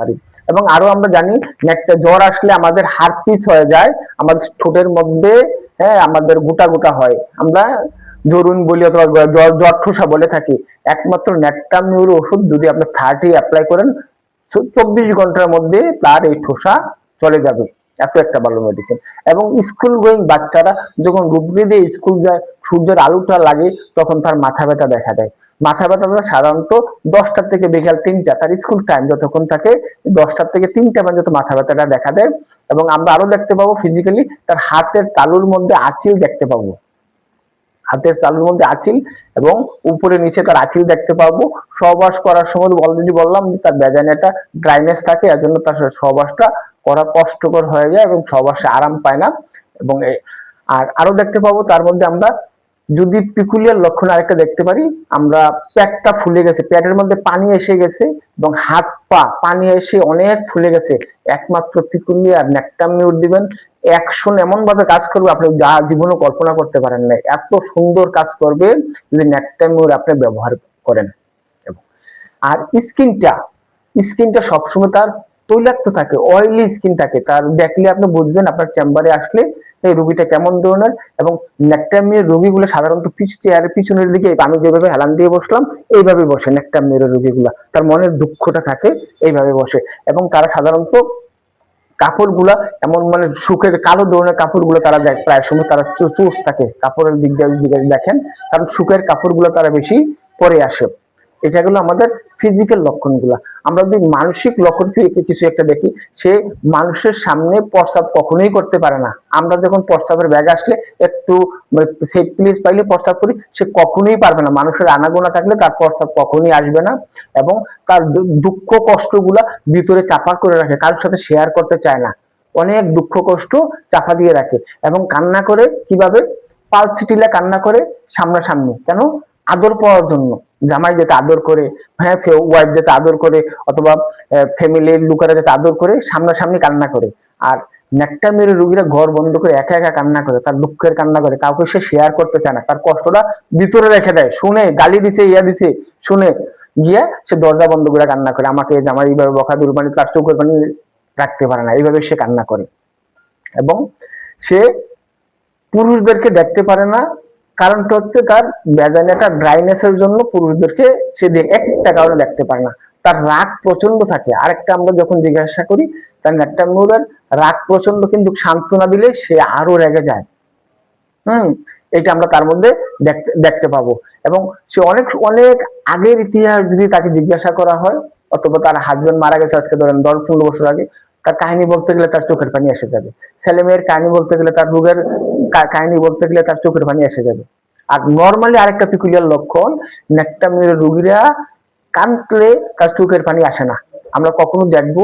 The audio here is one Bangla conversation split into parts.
পারি এবং আরও আমরা জানি একটা জ্বর আসলে আমাদের হারপিস হয়ে যায়, আমাদের ঠোঁটের মধ্যে হ্যাঁ আমাদের গোটা গোটা হয়। আমরা জরুন বলি অথবা জ্বর জ্বর ঠোসা বলে থাকি। একমাত্র ন্যাকটামিউর ওষুধ যদি আপনি থার্টি অ্যাপ্লাই করেন চব্বিশ ঘণ্টার মধ্যে তার এই ঠোসা চলে যাবে। এত একটা ভালো মেডিসিন এবং স্কুল গোয়িং বাচ্চারা যখন রুগী দিয়ে স্কুল যায়, সূর্যের আলোটা লাগে, তখন তার মাথা ব্যথা দেখা দেয়। মাথা ব্যথাটা সাধারণত দশটার থেকে বিকাল তিনটা, তার স্কুল টাইম যতক্ষণ থাকে, দশটার থেকে তিনটা পর্যন্ত মাথা ব্যথাটা দেখা দেয় এবং আমরা আরও দেখতে পাবো ফিজিক্যালি তার হাতের তালুর মধ্যে আঁচিল দেখতে পাবো। হাতের তালুর মধ্যে আঁচিল এবং উপরে নিচে তার আঁচিল দেখতে পাবো। সহবাস করার সময় অলরেডি বললাম যে তার বেজানিয়াটা ড্রাইনেস থাকে, এর জন্য তার সহবাসটা করা কষ্টকর হয়ে যায় এবং সহবাসে আরাম পায় না। এবং আর আরও দেখতে পাবো তার মধ্যে আমরা যদি পিকুলিয়ার লক্ষণ আরেকটা দেখতে পারি, আমরা পেটটা ফুলে গেছে, পেটের মধ্যে পানি এসে গেছে এবং হাত পা, পানি এসে অনেক ফুলে গেছে। একমাত্র পিকুলিয়ার ন্যাকটামিউর দিবেন। অ্যাকশন এমন ভাবে কাজ করবে, আপনি যা জীবনে কল্পনা করতে পারেন না এত সুন্দর কাজ করবে যদি ন্যাকটামিউর আপনি ব্যবহার করেন। আর স্কিনটা স্কিনটা সবসময় তার তৈলাক্ত থাকে অয়েলি স্কিন থাকে। তার দেখলে আপনি বুঝবেন, আপনার চেম্বারে আসলে এই রুগীটা কেমন ধরনের? এবং নেকটামির রুগীগুলো সাধারণত পিছ চেয়ারের পিছনের দিকে, আমি যেভাবে হেলান দিয়ে বসলাম, এইভাবে বসে নেকটামির রুগীগুলা। তার মনের দুঃখটা থাকে, এইভাবে বসে। এবং তারা সাধারণত কাপড়গুলা এমন মানে সুখের, কালো ধরনের কাপড়গুলো তারা দেখ প্রায় সময় তারা চু- থাকে। কাপড়ের দিক দিয়ে দেখেন, কারণ সুখের কাপড়গুলো তারা বেশি পরে আসে। এটা হলো আমাদের ফিজিক্যাল লক্ষণগুলো। আমরা যদি মানসিক লক্ষণ কিছু একটা দেখি, সে মানুষের সামনে প্রস্রাব কখনোই করতে পারে না। আমরা যখন প্রস্রাবের ব্যাগ আসলে একটু সেফ প্লেস পাইলে প্রস্রাব করি, সে কখনোই পারবে না। মানুষের আনাগোনা থাকলে তার প্রস্রাব কখনোই আসবে না এবং তার দুঃখ কষ্টগুলা ভিতরে চাপা করে রাখে, কারোর সাথে শেয়ার করতে চায় না। অনেক দুঃখ কষ্ট চাপা দিয়ে রাখে এবং কান্না করে কীভাবে? পালসিটিলা কান্না করে সামনাসামনি। কেন? আদর পাওয়ার জন্য। জামাই যেতে আদর করে হ্যাঁ ওয়াইফ যেতে আদর করে, অথবা ফ্যামিলির লোকেরা যেতে আদর করে, সামনাসামনি কান্না করে। আর নেকটা মেরে রুগীরা ঘর বন্ধ করে একা একা কান্না করে, তার দুঃখের কান্না করে, কাউকে সে শেয়ার করতে চায় না। তার কষ্টটা ভিতরে রেখে দেয়। শুনে, গালি দিছে, ইয়া দিছে, শুনে গিয়ে সে দরজা বন্ধ করে কান্না করে। আমাকে জামাই এইভাবে বকা দুর্বানি তার চোখের পানি রাখতে পারে না। এইভাবে সে কান্না করে। এবং সে পুরুষদেরকে দেখতে পারে না কারণটা হচ্ছে তার বেজানিয়াটা ড্রাইনেসের জন্য পুরুষদেরকে সে একটা কারণে দেখতে পারে না। তার রাগ প্রচণ্ড থাকে। আরেকটা আমরা যখন জিজ্ঞাসা করি, তার একটা মুরের রাগ প্রচণ্ড কিন্তু সান্ত্বনা দিলে সে আরও রেগে যায়। হুম, এটা আমরা তার মধ্যে দেখতে পাবো। এবং সে অনেক অনেক আগের ইতিহাস যদি তাকে জিজ্ঞাসা করা হয়, অথবা তার হাজবেন্ড মারা গেছে আজকে ধরেন দশ পনেরো বছর আগে, তার কাহিনী বলতে গেলে তার চোখের পানি এসে যাবে। ছেলে মেয়ের কাহিনী বলতে গেলে তার রোগের কাহিনী বলতে গেলে তার চোখের পানি এসে যাবে। আর নর্মালি আরেকটা পিকুলিয়ার লক্ষণ নেকটা মেয়ের রোগীরা কাঁদলে তার চোখের পানি আসে না। আমরা কখনো দেখব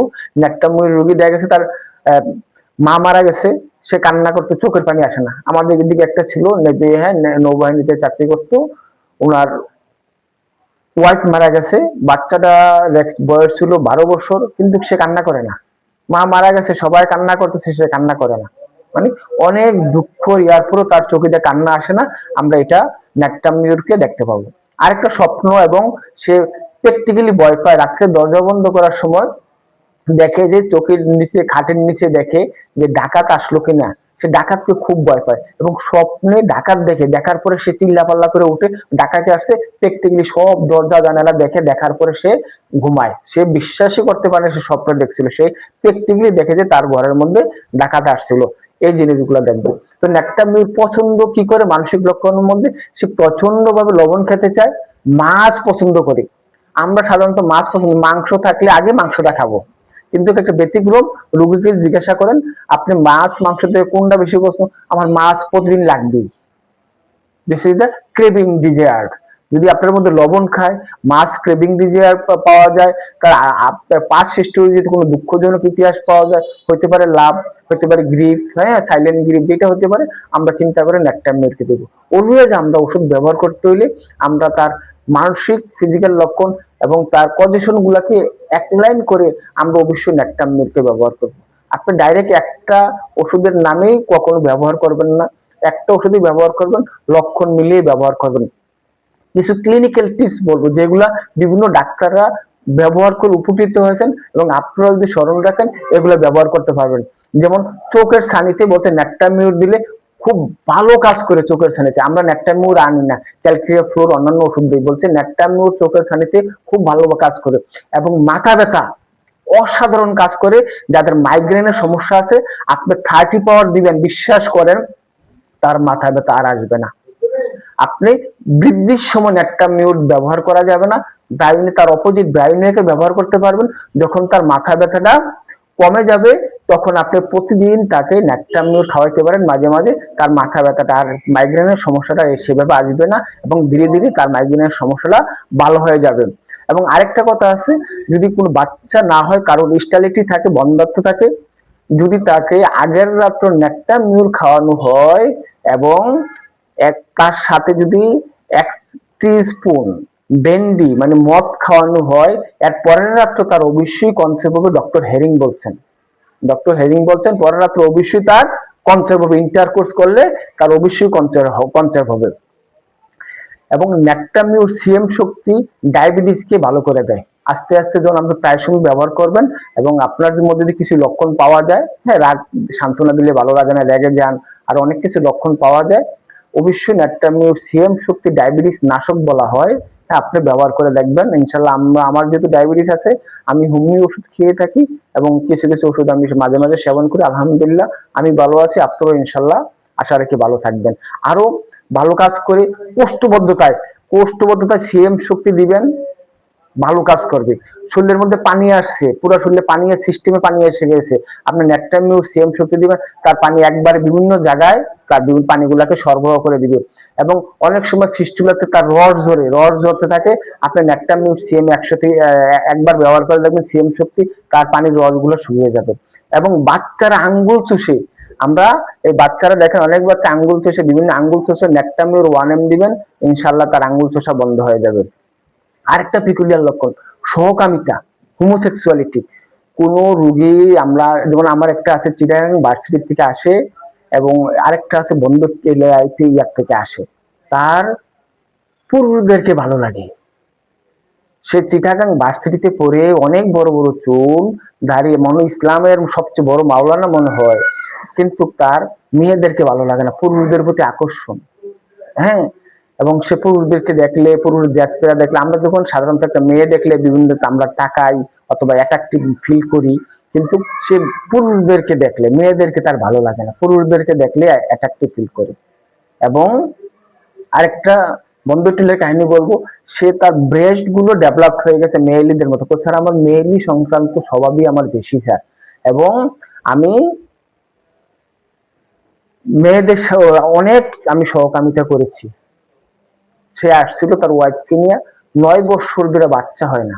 নেকটা মেয়ের রোগী দেখা গেছে তার মা মারা গেছে, সে কান্না করতে চোখের পানি আসে না। আমাদের এদিকে একটা ছিল হ্যাঁ নৌবাহিনীতে চাকরি করতো। ওনার ওয়াইফ মারা গেছে, বাচ্চাটা বয়স ছিল বারো বছর, কিন্তু সে কান্না করে না। মা মারা গেছে, সবাই কান্না করতেছে, সে কান্না করে না। মানে অনেক দুঃখ ইয়ার পরও তার চোখে দিয়ে কান্না আসে না, আমরা এটা ন্যাকটামিউরকে দেখতে পাবো। আরেকটা স্বপ্ন এবং সে প্র্যাকটিক্যালি ভয় পায়, রাত্রে দরজা বন্ধ করার সময় দেখে যে চোখের নিচে, খাটের নিচে দেখে যে ডাকাত আসলো কিনা। সে ডাকাতকে খুব ভয় পায় এবং স্বপ্নে ডাকাত দেখে, দেখার পরে সে চিল্লাপাল্লা করে উঠে ডাকাতে আসছে প্র্যাকটিক্যালি সব দরজা জানালা দেখে, দেখার পরে সে ঘুমায়। সে বিশ্বাসই করতে পারে সে স্বপ্ন দেখছিল। সে প্র্যাকটিক্যালি দেখে যে তার ঘরের মধ্যে ডাকাত আসছিল। এই জিনিসগুলো দেখবে। তো একটা মেয়ের পছন্দ কি করে? মানসিক লক্ষণের মধ্যে সে প্রচণ্ড ভাবে লবণ খেতে চায়, মাছ পছন্দ করে। আমরা সাধারণত মাছ পছন্দ, মাংস থাকলে আগে মাংসটা খাব। কিন্তু একটা ব্যতিক্রম, রোগীকে জিজ্ঞাসা করেন, আপনি মাছ, মাংস থেকে কোনটা বেশি পছন্দ? আমার মাছ প্রতিদিন লাগবেই। This is the craving desire যদি আপনার মধ্যে লবণ খায়, মাছ ক্রেভিং ডিজায়ার পাওয়া যায় তার আপনার পাঁচ হিস্টোরি যদি কোনো দুঃখজনক ইতিহাস পাওয়া যায় হতে পারে লাভ। হতে পারে গ্রিফ হ্যাঁ সাইলেন্ট গ্রিফ যেটা হতে পারে, আমরা চিন্তা করে ন্যাকটামিরকে দেবো। অলওয়েজ আমরা ওষুধ ব্যবহার করতে হইলে আমরা তার মানসিক ফিজিক্যাল লক্ষণ এবং তার পজিশন গুলাকে এক লাইন করে আমরা অবশ্যই ন্যাকটামিরকে ব্যবহার করব। আপনি ডাইরেক্ট একটা ওষুধের নামেই কখনো ব্যবহার করবেন না। একটা ওষুধই ব্যবহার করবেন, লক্ষণ মিলিয়ে ব্যবহার করবেন। কিছু ক্লিনিক্যাল টিপস বলব, যেগুলা বিভিন্ন ডাক্তাররা ব্যবহার করে উপকৃত হয়েছেন এবং আপনারা যদি স্মরণ রাখেন, এগুলো ব্যবহার করতে পারবেন। যেমন চোখের ছানিতে বলছে ন্যাকটামিউর দিলে খুব ভালো কাজ করে চোখের ছানিতে আমরা ন্যাকটামিউর আনি না, ক্যালক্রিয়া ফ্লোর অন্যান্য ওষুধ দিই। বলছে ন্যাকটামিউর চোখের ছানিতে খুব ভালো কাজ করে এবং মাথা ব্যথা অসাধারণ কাজ করে। যাদের মাইগ্রেনের সমস্যা আছে, আপনি থার্টি পাওয়ার দিবেন, বিশ্বাস করেন, তার মাথা ব্যথা আর আসবে না। আপনি বৃদ্ধির সময় একটা মিউট ব্যবহার করা যাবে না। ব্রাইনে তার অপোজিট ব্রাইনেকে ব্যবহার করতে পারবেন। যখন তার মাথা ব্যথাটা কমে যাবে, তখন আপনি প্রতিদিন তাকে ন্যাকটামিউট খাওয়াইতে পারেন মাঝে মাঝে। তার মাথা ব্যথাটা আর মাইগ্রেনের সমস্যাটা সেভাবে আসবে না এবং ধীরে ধীরে তার মাইগ্রেনের সমস্যাটা ভালো হয়ে যাবে। এবং আরেকটা কথা আছে, যদি কোনো বাচ্চা না হয়, কারোর স্টালিটি থাকে, বন্ধাত্ম থাকে, যদি তাকে আগের রাত্র ন্যাকটামিউল খাওয়ানো হয় এবং এক তার সাথে যদি এক টি স্পুন বেন্ডি মানে মদ খাওয়ানো হয়। এর পরের রাত্র তার অবশ্যই কনসেপ্ট হবে ডক্টর হেরিং বলছেন। ডক্টর হেরিং বলছেন পরের রাত্র অবশ্যই তার কনসেপ্ট হবে ইন্টারকোর্স করলে তার অবশ্যই কনসেপ্ট হবে। এবং ন্যাকটামিউ সিএম শক্তি ডায়াবেটিসকে ভালো করে দেয়। আস্তে আস্তে যখন আপনি প্রায় সময় ব্যবহার করবেন এবং আপনার মধ্যে যদি কিছু লক্ষণ পাওয়া যায় হ্যাঁ রাগ সান্ত্বনা দিলে ভালো লাগে না রেগে যান আর অনেক কিছু লক্ষণ পাওয়া যায় অবশ্যই ন্যাট্রামিউ সিএম শক্তি ডায়াবেটিস নাশক বলা হ্যাঁ, আপনি ব্যবহার করে দেখবেন। ইনশাল্লাহ আমরা আমার যেহেতু ডায়াবেটিস আছে, আমি হোমিও ওষুধ খেয়ে থাকি এবং কিছু কিছু ওষুধ আমি মাঝে মাঝে সেবন করি, আলহামদুলিল্লাহ। আমি ভালো আছি, আপনারাও ইনশাল্লাহ আশা রেখে ভালো থাকবেন। আরও ভালো কাজ করে কোষ্ঠবদ্ধতায় কোষ্ঠবদ্ধতায় সিএম শক্তি দিবেন। ভালো কাজ করবে। শরীরের মধ্যে পানি আসছে, পুরো শরীরে পানি সিস্টেমে পানি এসে গেছে। আপনি ন্যাকটামিউ সিএম শক্তি দিবেন, তার পানি একবারে বিভিন্ন জায়গায় তার বিভিন্ন পানিগুলাকে সরবরাহ করে দিবে। এবং অনেক সময় ফিস্টুলাতে তার রড ধরে রড ধরতে থাকে, আপনি ন্যাকটামিউ সিএম একশো একবার ব্যবহার করে দেখবেন সিএম শক্তি তার পানির রডগুলো শুকিয়ে যাবে। এবং বাচ্চারা আঙ্গুল চুষে, আমরা এই বাচ্চারা দেখেন, অনেক বাচ্চা আঙ্গুল চষে, বিভিন্ন আঙ্গুল চষে ন্যাকটামিউর ওয়ান এম দিবেন ইনশাল্লাহ তার আঙ্গুল চষা বন্ধ হয়ে যাবে। আরেকটা পিকুলিয়ার লক্ষণ, সহকামিতা হোমোসেক্সুয়ালিটি কোন রুগী আমরা, যেমন আমার একটা আছে চিটাগাং ভার্সিটি থেকে আসে এবং আরেকটা আছে বন্ধ ইয়ার থেকে আসে। তার পুরুষদেরকে ভালো লাগে। সে চিটাগাং ভার্সিটিতে পড়ে অনেক বড় বড় চুল দাঁড়িয়ে, মনে ইসলামের সবচেয়ে বড় মাওলানা মনে হয়। কিন্তু তার মেয়েদেরকে ভালো লাগে না, পুরুষদের প্রতি আকর্ষণ। হ্যাঁ এবং সে পুরুষদেরকে দেখলে, পুরুষ ড্যাসপেরা দেখলে, আমরা যখন সাধারণত একটা মেয়ে দেখলে বিভিন্ন আমরা টাকাই অথবা অ্যাট্রাকটিভ ফিল করি, কিন্তু সে পুরুষদেরকে দেখলে, মেয়েদেরকে তার ভালো লাগে না। পুরুষদেরকে দেখলে অ্যাট্রাকটিভ ফিল করে। এবং আরেকটা বন্ধুটিলের কাহিনী বলব, সে তার ব্রেস্টগুলো ডেভেলপ হয়ে গেছে মেয়েলিদের মতো। স্যার আমার মেয়েলি সংক্রান্ত স্বভাবই আমার বেশি স্যার এবং আমি মেয়েদের অনেক আমি সহকামিতা করেছি। সে আসছিল তার ওয়াইফকে নিয়ে। নয় বৎসর ধরে বাচ্চা হয় না।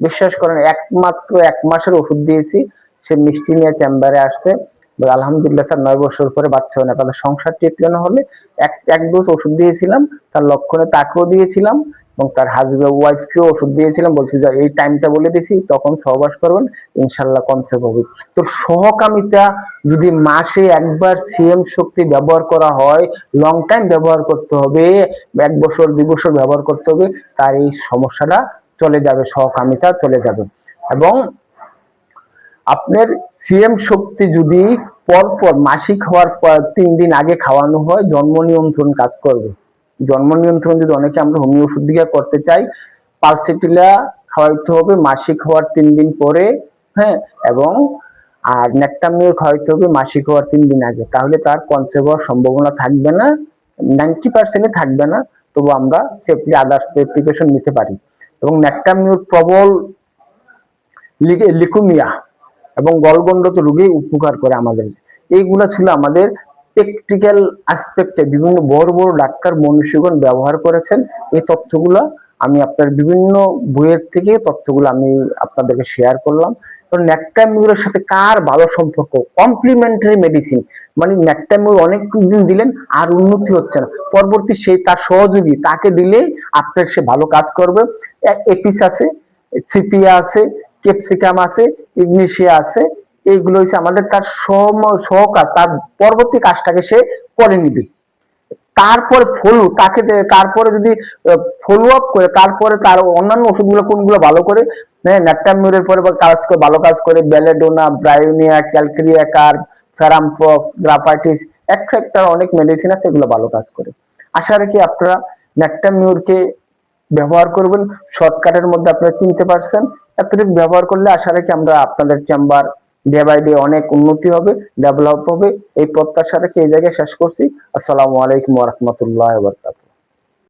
বিশ্বাস করেন, একমাত্র এক মাসের ওষুধ দিয়েছি। সে মিষ্টি নিয়ে চেম্বারে আসছে। আলহামদুলিল্লাহ স্যার, নয় বছর পরে বাচ্চা হয় না। তাদের সংসার টিকলে হলে এক এক ডোজ ওষুধ দিয়েছিলাম। তার লক্ষণে তাকেও দিয়েছিলাম। এবং তার হাজব্যান্ড ওয়াইফকেও ওষুধ দিয়েছিলাম বলছি, যে, এই টাইমটা বলে দিছি, তখন সহবাস করবেন, ইনশাল্লাহ কনসেপ্ট হবে তো সহকামিতা যদি মাসে একবার সিএম শক্তি ব্যবহার করা হয় লং টাইম ব্যবহার করতে হবে, এক বছর, দুই বছর ব্যবহার করতে হবে, তার এই সমস্যাটা চলে যাবে, সহকামিতা চলে যাবে। এবং আপনার সিএম শক্তি যদি পরপর মাসিক হওয়ার পর তিন দিন আগে খাওয়ানো হয়, জন্ম নিয়ন্ত্রণ কাজ করবে। জন্ম নিয়ন্ত্রণ যদি অনেকে আমরা হোমিও ওষুধ করতে চাই পালসেটিলা খাওয়াইতে হবে, মাসিক হওয়ার তিন দিন পরে হ্যাঁ এবং আর নেকটামিও খাওয়াইতে হবে মাসিক হওয়ার তিন দিন আগে। তাহলে তার কনসেপ্ট হওয়ার সম্ভাবনা থাকবে না, নাইনটি পার্সেন্টে থাকবে না, তবু আমরা সেফলি আদার্স প্রিপারেশন নিতে পারি। এবং নেকটামিউর প্রবল লিকুমিয়া এবং গলগন্ডত রোগী উপকার করে আমাদের। এইগুলো ছিল আমাদের প্র্যাকটিক্যাল আসপেক্টে বিভিন্ন বড় বড় ডাক্তার মনুষ্যগণ ব্যবহার করেছেন, এই তথ্যগুলো আমি আপনার বিভিন্ন বইয়ের থেকে তথ্যগুলো আমি আপনাদেরকে শেয়ার করলাম। কারণ ন্যাকটামিউরের সাথে কার ভালো সম্পর্ক? কমপ্লিমেন্টারি মেডিসিন মানে ন্যাকটামিউর অনেক দিন দিলেন, আর উন্নতি হচ্ছে না। পরবর্তী সেই তার সহযোগী, তাকে দিলে আপনার সে ভালো কাজ করবে। এপিস আছে সিপিয়া আছে, ক্যাপসিকাম আছে, ইগনেশিয়া আছে এইগুলো হচ্ছে আমাদের তার সহকার, তার পরবর্তী কাজটাকে সে করে নিবে। তারপরে ফলো তাকে তারপরে যদি ফলো আপ করে, তারপরে তার অন্যান্য ওষুধগুলো কোনগুলো ভালো করে হ্যাঁ ন্যাট্টামিউরের পরে কাজ করে, ভালো কাজ করে belladonna bryonia calcarea carb ferrum phos graphites etcetera অনেক মেডিসিন আছে, এগুলো ভালো কাজ করে। আশা রাখি আপনারা ন্যাট্টামিউরকে ব্যবহার করবেন শর্টকাটের মধ্যে আপনারা চিনতে পারছেন। এতটুকু ব্যবহার করলে আশা রাখি আমরা আপনাদের চেম্বার ডে বাই ডে অনেক উন্নতি হবে ডেভেলপ হবে। এই প্রত্যাশা রেখে এই জায়গায় শেষ করছি। আসসালামু আলাইকুম রহমতুল্লাহ বরকাত